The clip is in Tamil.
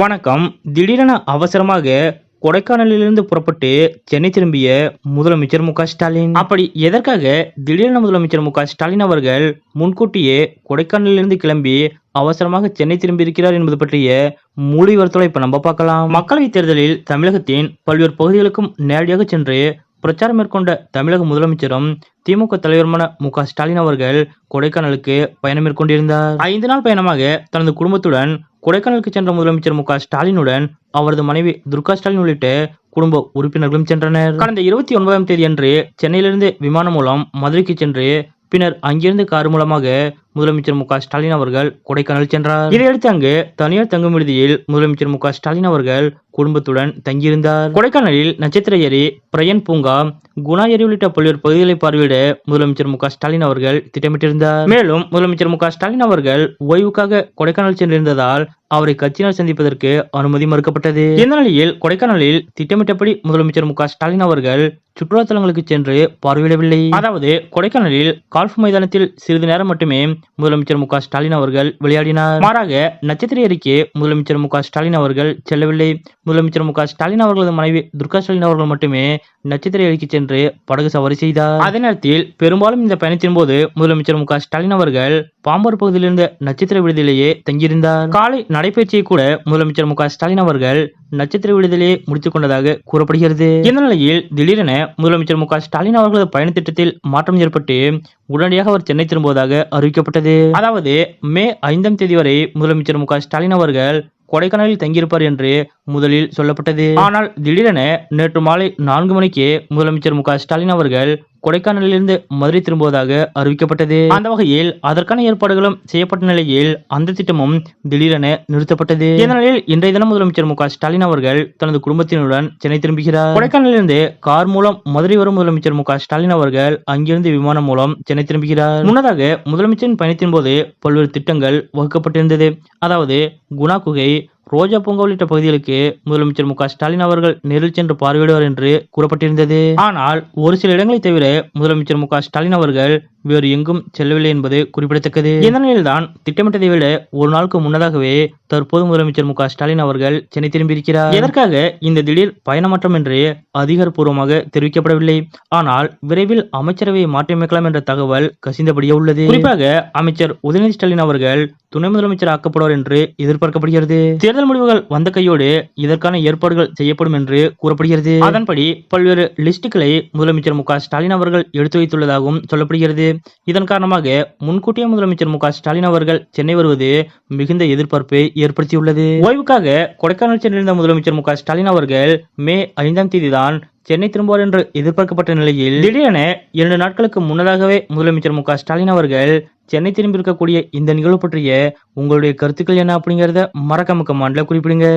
வணக்கம். திடீரென அவசரமாக கொடைக்கானலிலிருந்து புறப்பட்டு சென்னை திரும்பிய முதலமைச்சர் மு ஸ்டாலின். அப்படி எதற்காக திடீரென முதலமைச்சர் மு ஸ்டாலின் அவர்கள் முன்கூட்டியே கொடைக்கானலிலிருந்து கிளம்பி அவசரமாக சென்னை திரும்பி இருக்கிறார் என்பது பற்றிய முழு விவரத்தோட இப்ப நம்ம பார்க்கலாம். மக்களவைத் தேர்தலில் தமிழகத்தின் பல்வேறு பகுதிகளுக்கும் நேரடியாக சென்று பிரச்சாரம் மேற்கொண்ட தமிழக முதலமைச்சரும் திமுக தலைவருமான மு ஸ்டாலின் அவர்கள் கொடைக்கானலுக்கு பயணம் மேற்கொண்டிருந்தார். ஐந்து நாள் பயணமாக தனது குடும்பத்துடன் கொடைக்கானலுக்கு சென்ற முதலமைச்சர் மு ஸ்டாலினுடன் அவரது மனைவி துர்கா ஸ்டாலின் உள்ளிட்ட குடும்ப உறுப்பினர்களும் சென்றனர். கடந்த இருபத்தி ஒன்பதாம் தேதி அன்று சென்னையிலிருந்து விமானம் மூலம் மதுரைக்கு சென்று பின்னர் அங்கிருந்து கார் மூலமாக முதலமைச்சர் மு ஸ்டாலின் அவர்கள் கொடைக்கானல் சென்றார். இதையடுத்து அங்கு தனியார் தங்கும் விடுதியில் முதலமைச்சர் மு ஸ்டாலின் அவர்கள் குடும்பத்துடன் தங்கியிருந்தார். கொடைக்கானலில் நட்சத்திர ஏரி பிரயன் பூங்கா குணா ஏரி உள்ளிட்ட பல்வேறு பகுதிகளை பார்வையிட முதலமைச்சர் மு ஸ்டாலின் அவர்கள் திட்டமிட்டிருந்தார். மேலும் முதலமைச்சர் மு ஸ்டாலின் அவர்கள் ஓய்வுக்காக கொடைக்கானல் சென்றிருந்ததால் அவரை கட்சியினர் சந்திப்பதற்கு அனுமதி மறுக்கப்பட்டது. இந்த நிலையில் கொடைக்கானலில் திட்டமிட்டபடி முதலமைச்சர் மு ஸ்டாலின் அவர்கள் சுற்றுலா தலங்களுக்கு சென்று பார்வையிடவில்லை. அதாவது கொடைக்கானலில் கால்ஃப் மைதானத்தில் சிறிது நேரம் மட்டுமே முதலமைச்சர் மு ஸ்டாலின் அவர்கள் விளையாடினார். மாறாக நட்சத்திர ஏரிக்கு முதலமைச்சர் மு ஸ்டாலின் அவர்கள் செல்லவில்லை. முதலமைச்சர் மு ஸ்டாலின் அவர்களது மனைவி துர்கா ஸ்டாலின் அவர்கள் மட்டுமே நட்சத்திர அறிக்கை சென்று படகு சவாரி செய்தார். அதே நேரத்தில் பெரும்பாலும் இந்த பயணத்தின் போது முதலமைச்சர் மு ஸ்டாலின் அவர்கள் பாம்பூர் பகுதியில் இருந்த நட்சத்திர விடுதலையே தங்கியிருந்தார். காலை நடைபயிற்சியை கூட முதலமைச்சர் மு ஸ்டாலின் அவர்கள் நட்சத்திர விடுதலையே முடித்துக் கொண்டதாக கூறப்படுகிறது. இந்த நிலையில் திடீரென முதலமைச்சர் மு ஸ்டாலின் அவர்களது பயண திட்டத்தில் மாற்றம் ஏற்பட்டு உடனடியாக அவர் சென்னை திரும்புவதாக அறிவிக்கப்பட்டது. அதாவது மே ஐந்தாம் தேதி வரை முதலமைச்சர் மு ஸ்டாலின் அவர்கள் கொடைக்கானலில் தங்கியிருப்பார் என்று முதலில் சொல்லப்பட்டது. ஆனால் திடீரென நேற்று மாலை நான்கு மணிக்கு முதலமைச்சர் மு ஸ்டாலின் அவர்கள் கொடைக்கானலிலிருந்து மதுரை திரும்புவதாக அறிவிக்கப்பட்டது. அந்த வகையில் அதற்கான ஏற்பாடுகளும் செய்யப்பட்ட நிலையில் அந்த திட்டமும் திடீரென நிறுத்தப்பட்டது. இந்த இன்றைய தினம் முதலமைச்சர் மு ஸ்டாலின் அவர்கள் தனது குடும்பத்தினருடன் சென்னை திரும்புகிறார். கொடைக்கானலிலிருந்து கார் மூலம் மதுரை வரும் முதலமைச்சர் மு ஸ்டாலின் அவர்கள் அங்கிருந்து விமானம் மூலம் சென்னை திரும்புகிறார். முன்னதாக முதலமைச்சரின் பயணத்தின் போது பல்வேறு திட்டங்கள் வகுக்கப்பட்டிருந்தது. அதாவது குணா குகை ரோஜா பூங்கா உள்ளிட்ட பகுதிகளுக்கு முதலமைச்சர் மு ஸ்டாலின் அவர்கள் நேரில் சென்று பார்வையிடுவார் என்று கூறப்பட்டிருந்தது. ஆனால் ஒரு சில இடங்களை தவிர முதலமைச்சர் மு ஸ்டாலின் அவர்கள் வேறு எங்கும் செல்லவில்லை என்பது குறிப்பிடத்தக்கது. இந்த நிலையில்தான் திட்டமிட்டதை விட ஒரு நாளுக்கு முன்னதாகவே தற்போது முதலமைச்சர் மு ஸ்டாலின் அவர்கள் சென்னை திரும்பியிருக்கிறார். எதற்காக இந்த திடீர் பயணமாற்றம் என்று அதிகாரப்பூர்வமாக தெரிவிக்கப்படவில்லை. ஆனால் விரைவில் அமைச்சரவையை மாற்றியமைக்கலாம் என்ற தகவல் கசிந்தபடியே உள்ளது. குறிப்பாக அமைச்சர் உதயநிதி ஸ்டாலின் அவர்கள் துணை முதலமைச்சர் ஆக்கப்படுவார் என்று எதிர்பார்க்கப்படுகிறது. தேர்தல் முடிவுகள் வந்த கையோடு இதற்கான ஏற்பாடுகள் செய்யப்படும் என்று கூறப்படுகிறது. அதன்படி பல்வேறு லிஸ்டுகளை முதலமைச்சர் மு ஸ்டாலின் அவர்கள் எடுத்து வைத்துள்ளதாகவும் சொல்லப்படுகிறது. இதன் காரணமாக முன்கூட்டியே முதலமைச்சர் மு ஸ்டாலின் அவர்கள் சென்னை வருவது மிகுந்த எதிர்பார்ப்பை ஏற்படுத்தியுள்ளது. ஓய்வுக்காக கொடைக்கானல் சென்றிருந்த முதலமைச்சர் மு ஸ்டாலின் அவர்கள் மே ஐந்தாம் தேதி தான் சென்னை திரும்புவார் என்று எதிர்பார்க்கப்பட்ட நிலையில் திடீரென இரண்டு நாட்களுக்கு முன்னதாகவே முதலமைச்சர் மு ஸ்டாலின் அவர்கள் சென்னை திரும்பி இருக்கக்கூடிய இந்த நிகழ்வு பற்றிய உங்களுடைய கருத்துக்கள் என்ன அப்படிங்கறத மறக்காம கமாண்ட்ல குறிப்பிடுங்க.